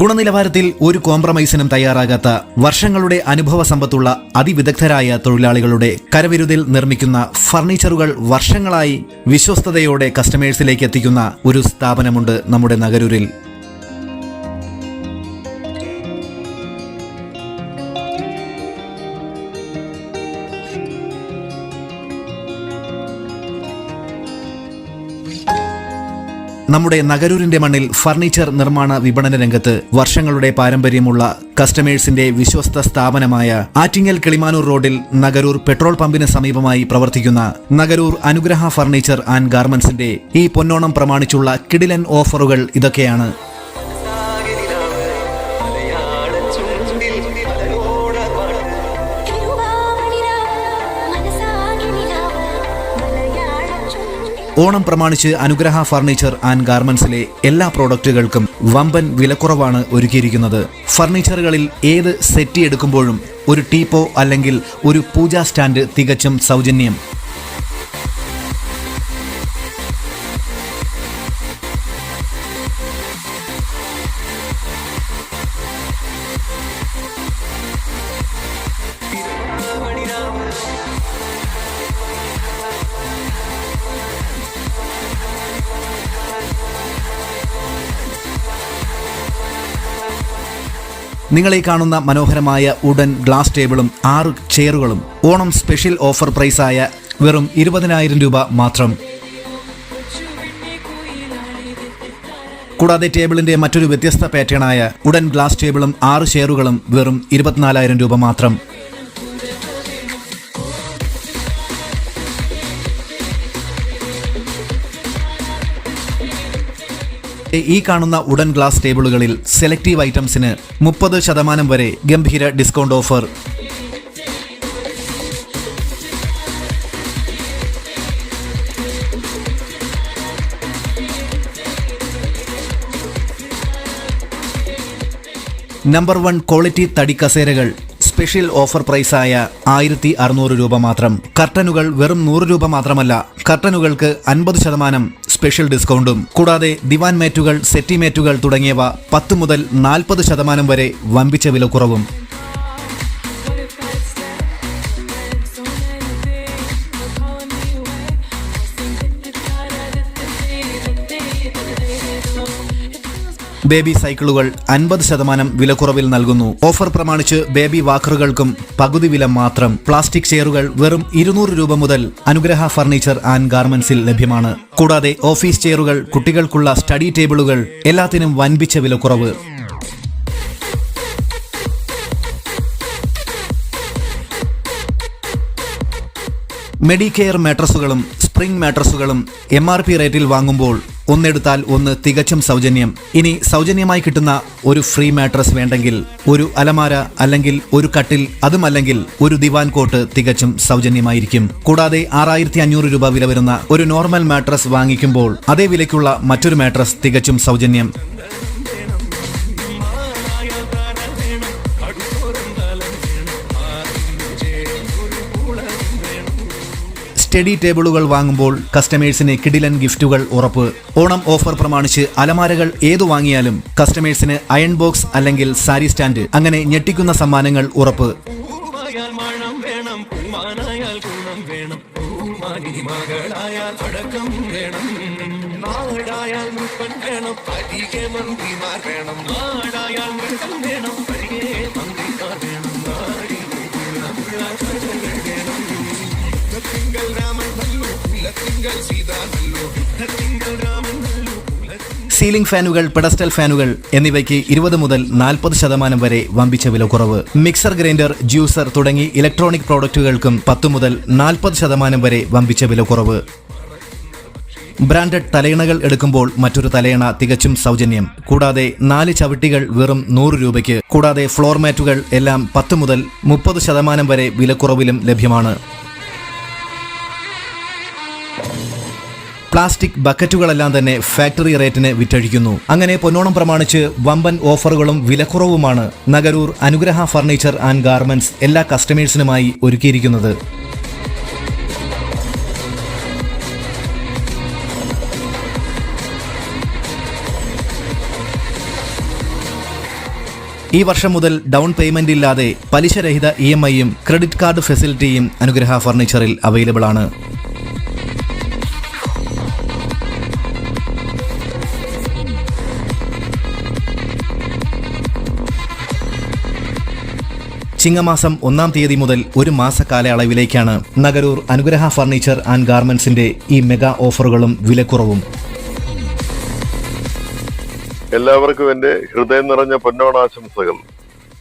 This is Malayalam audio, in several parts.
ഗുണനിലവാരത്തിൽ ഒരു കോംപ്രമൈസിനും തയ്യാറാകാത്ത വർഷങ്ങളുടെ അനുഭവ സമ്പത്തുള്ള അതിവിദഗ്ധരായ തൊഴിലാളികളുടെ കരവിരുതിൽ നിർമ്മിക്കുന്ന ഫർണിച്ചറുകൾ വർഷങ്ങളായി വിശ്വസ്തയോടെ കസ്റ്റമേഴ്സിലേക്ക് എത്തിക്കുന്ന ഒരു സ്ഥാപനമുണ്ട് നമ്മുടെ നഗരൂരിൽ. നമ്മുടെ നഗരൂരിന്റെ മണ്ണിൽ ഫർണിച്ചർ നിർമ്മാണ വിപണന രംഗത്ത് വർഷങ്ങളുടെ പാരമ്പര്യമുള്ള കസ്റ്റമേഴ്സിന്റെ വിശ്വസ്ത സ്ഥാപനമായ ആറ്റിങ്ങൽ കിളിമാനൂർ റോഡിൽ നഗരൂർ പെട്രോൾ പമ്പിന് സമീപമായി പ്രവർത്തിക്കുന്ന നഗരൂർ അനുഗ്രഹ ഫർണിച്ചർ ആൻഡ് ഗാർമെന്റ്സിന്റെ ഈ പൊന്നോണം പ്രമാണിച്ചുള്ള കിടിലൻ ഓഫറുകൾ ഇതൊക്കെയാണ്. ഓണം പ്രമാണിച്ച് അനുഗ്രഹ ഫർണിച്ചർ ആൻഡ് ഗാർമെന്റ്സിലെ എല്ലാ പ്രോഡക്റ്റുകൾക്കും വമ്പൻ വിലക്കുറവാണ് ഒരുക്കിയിരിക്കുന്നത്. ഫർണിച്ചറുകളിൽ ഏത് സെറ്റ് എടുക്കുമ്പോഴും ഒരു ടീപ്പോ അല്ലെങ്കിൽ ഒരു പൂജാ സ്റ്റാൻഡ് തികച്ചും സൗജന്യം. നിങ്ങളീ കാണുന്ന മനോഹരമായ ഉടൻ ഗ്ലാസ് ടേബിളും ആറ് ചെയറുകളും ഓണം സ്പെഷ്യൽ ഓഫർ പ്രൈസായ വെറും ഇരുപതിനായിരം രൂപ മാത്രം. കൂടാതെ ടേബിളിന്റെ മറ്റൊരു വ്യത്യസ്ത പാറ്റേണായ ഉടൻ ഗ്ലാസ് ടേബിളും ആറ് ചെയറുകളും വെറും ഇരുപത്തിനാലായിരം രൂപ മാത്രം. ഈ കാണുന്ന ഉടൻ ഗ്ലാസ് ടേബിളുകളിൽ സെലക്റ്റീവ് ഐറ്റംസിന് മുപ്പത് ശതമാനം വരെ ഗംഭീര discount offer. Number one quality തടിക്കസേരകൾ കസേരകൾ. സ്പെഷ്യൽ ഓഫർ പ്രൈസായ ആയിരത്തി അറുന്നൂറ് രൂപ മാത്രം. കർട്ടനുകൾ വെറും നൂറ് രൂപ മാത്രമല്ല കർട്ടനുകൾക്ക് അൻപത് ശതമാനം സ്പെഷ്യൽ ഡിസ്കൗണ്ടും. കൂടാതെ ദിവാൻ മേറ്റുകൾ സെറ്റിമേറ്റുകൾ തുടങ്ങിയവ പത്ത് മുതൽ നാൽപ്പത് ശതമാനം വരെ വമ്പിച്ച വിലക്കുറവും. ബേബി സൈക്കിളുകൾ അൻപത് ശതമാനം വിലക്കുറവിൽ നൽകുന്നു. ഓഫർ പ്രമാണിച്ച് ബേബി വാക്കറുകൾക്കും പകുതി വില മാത്രം പ്ലാസ്റ്റിക് ചെയറുകൾ വെറും ഇരുന്നൂറ് രൂപ മുതൽ അനുഗ്രഹ ഫർണിച്ചർ ആൻഡ് ഗാർമെന്റ്സിൽ ലഭ്യമാണ്. കൂടാതെ ഓഫീസ് ചെയറുകൾ കുട്ടികൾക്കുള്ള സ്റ്റഡി ടേബിളുകൾ എല്ലാത്തിനും വൻപിച്ച വിലക്കുറവ്. മെഡിക്കെയർ മാട്രസുകളും സ്പ്രിംഗ് മാട്രസുകളും എം ആർ പി റേറ്റിൽ വാങ്ങുമ്പോൾ ഒന്നെടുത്താൽ ഒന്ന് തികച്ചും സൗജന്യം. ഇനി സൗജന്യമായി കിട്ടുന്ന ഒരു ഫ്രീ മാട്രസ് വേണ്ടെങ്കിൽ ഒരു അലമാര അല്ലെങ്കിൽ ഒരു കട്ടിൽ അതുമല്ലെങ്കിൽ ഒരു ദിവാൻ കോട്ട് തികച്ചും സൗജന്യമായിരിക്കും. കൂടാതെ ആറായിരത്തി അഞ്ഞൂറ് രൂപ വില വരുന്ന ഒരു നോർമൽ മാട്രസ് വാങ്ങിക്കുമ്പോൾ അതേ വിലയ്ക്കുള്ള മറ്റൊരു മാട്രസ് തികച്ചും സൗജന്യം. സ്റ്റഡി ടേബിളുകൾ വാങ്ങുമ്പോൾ കസ്റ്റമേഴ്സിന് കിടിലൻ ഗിഫ്റ്റുകൾ ഉറപ്പ്. ഓണം ഓഫർ പ്രമാണിച്ച് അലമാരകൾ ഏതു വാങ്ങിയാലും കസ്റ്റമേഴ്സിന് അയൺ ബോക്സ് അല്ലെങ്കിൽ സാരി സ്റ്റാൻഡ് അങ്ങനെ ഞെട്ടിക്കുന്ന സമ്മാനങ്ങൾ ഉറപ്പ്. വേണം. സീലിംഗ് ഫാനുകൾ പെഡസ്റ്റൽ ഫാനുകൾ എന്നിവയ്ക്ക് ഇരുപത് മുതൽ നാൽപ്പത് ശതമാനം വരെ വമ്പിച്ച വില കുറവ് മിക്സർ ഗ്രൈൻഡർ ജ്യൂസർ തുടങ്ങി ഇലക്ട്രോണിക് പ്രോഡക്റ്റുകൾക്കും പത്ത് മുതൽ നാൽപ്പത് ശതമാനം വരെ വമ്പിച്ച വില കുറവ് ബ്രാൻഡഡ് തലയിണകൾ എടുക്കുമ്പോൾ മറ്റൊരു തലയിണ തികച്ചും സൗജന്യം. കൂടാതെ നാല് ചവിട്ടികൾ വെറും നൂറ് രൂപയ്ക്ക്. കൂടാതെ ഫ്ലോർ മാറ്റുകൾ എല്ലാം പത്ത് മുതൽ മുപ്പത് ശതമാനം വരെ വിലക്കുറവിലും ലഭ്യമാണ്. പ്ലാസ്റ്റിക് ബക്കറ്റുകളെല്ലാം തന്നെ ഫാക്ടറി റേറ്റിന് വിറ്റഴിക്കുന്നു. അങ്ങനെ പൊന്നോണം പ്രമാണിച്ച് വമ്പൻ ഓഫറുകളും വിലക്കുറവുമാണ് നഗരൂർ അനുഗ്രഹ ഫർണിച്ചർ ആൻഡ് ഗാർമെന്റ്സ് എല്ലാ കസ്റ്റമേഴ്സിനുമായി ഒരുക്കിയിരിക്കുന്നത്. ഈ വർഷം മുതൽ ഡൗൺ പേയ്മെന്റ് ഇല്ലാതെ പലിശരഹിത ഇ എം ഐയും ക്രെഡിറ്റ് കാർഡ് ഫെസിലിറ്റിയും അനുഗ്രഹ ഫർണിച്ചറിൽ അവൈലബിൾ ആണ്. ചിങ്ങമാസം ഒന്നാം തീയതി മുതൽ ഒരു മാസ കാലയളവിലേക്കാണ് നഗരൂർ അനുഗ്രഹ ഫർണിച്ചർ ആൻഡ് ഗാർമെന്റ്സിന്റെ ഈ മെഗാ ഓഫറുകളും വിലക്കുറവും. എല്ലാവർക്കും എന്റെ ഹൃദയം നിറഞ്ഞ പൊന്നോണാശംസകൾ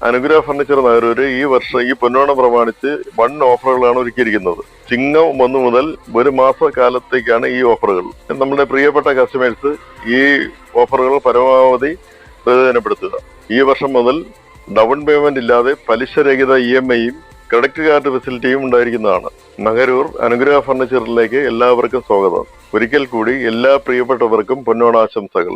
അനുഗ്രഹ ഫർണിച്ചർ നഗരൂര് ഈ വർഷം ഈ പൊന്നോണം പ്രമാണിച്ച് വൺ ഓഫറുകളാണ് ഒരുക്കിയിരിക്കുന്നത്. ചിങ്ങം ഒന്ന് മുതൽ ഒരു മാസ കാലത്തേക്കാണ് ഈ ഓഫറുകൾ. നമ്മുടെ പ്രിയപ്പെട്ട കസ്റ്റമേഴ്സ് ഈ ഓഫറുകൾ പരമാവധി പ്രയോജനപ്പെടുത്തുക. ഈ വർഷം മുതൽ ഡൗൺ പേയ്മെന്റ് ഇല്ലാതെ പലിശരഹിത ഇ എം ഐയും ക്രെഡിറ്റ് കാർഡ് ഫെസിലിറ്റിയും ഉണ്ടായിരിക്കുന്നതാണ്. നഗരൂർ അനുഗ്രഹ ഫർണിച്ചറിലേക്ക് എല്ലാവർക്കും സ്വാഗതം. ഒരിക്കൽ കൂടി എല്ലാ പ്രിയപ്പെട്ടവർക്കും പൊന്നോണാശംസകൾ.